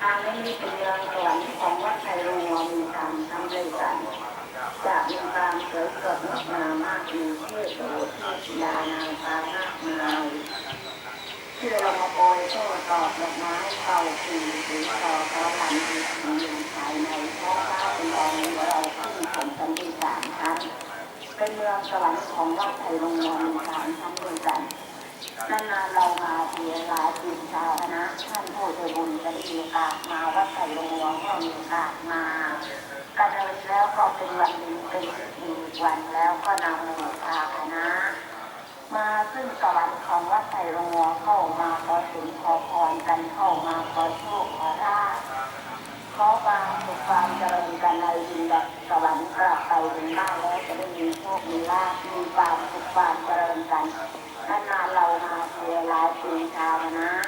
ทางนี้เป็นเรืองสวรรค์ของวัดไทยรงมีการทำด้วยกันจะมีการเกิดกดงดงามมากมีเทพโอเทพยานางฟ้ามากมายเชื่อเรามาโปรยโซ่ตอบดอกไม้เป่าปีหรือต่อตอหลังดีสีอยู่ภายในท้องฟ้าเป็นรองเราขึ้นผมกันที่สามชั้นเป็นเมืองสวรรค์ของวัดไทยรงมีสามชั้นด้วยกันนานๆเรามาเทีหลายปีชาว โอกาสมาวัดไผ่ลวงหลวงก็มีโอกาสมากันเลยแล้วก็เป็นวันดีเป็นดีกวันแล้วก็นำหมู่พาคณะมาซึ่งสวรรค์ของวัดไผ่ลวงหลวงเข้ามาขอสินขอพรกันเข้ามาขอโชคขอราบขอความสุขความเจริญกันในดินแดนสวรรค์กลับไปถึงบ้านแล้วจะได้มีโชคมีลาภมีความสุขความเจริญกันนานๆเรามาเสียหลายปีชาวนะท่า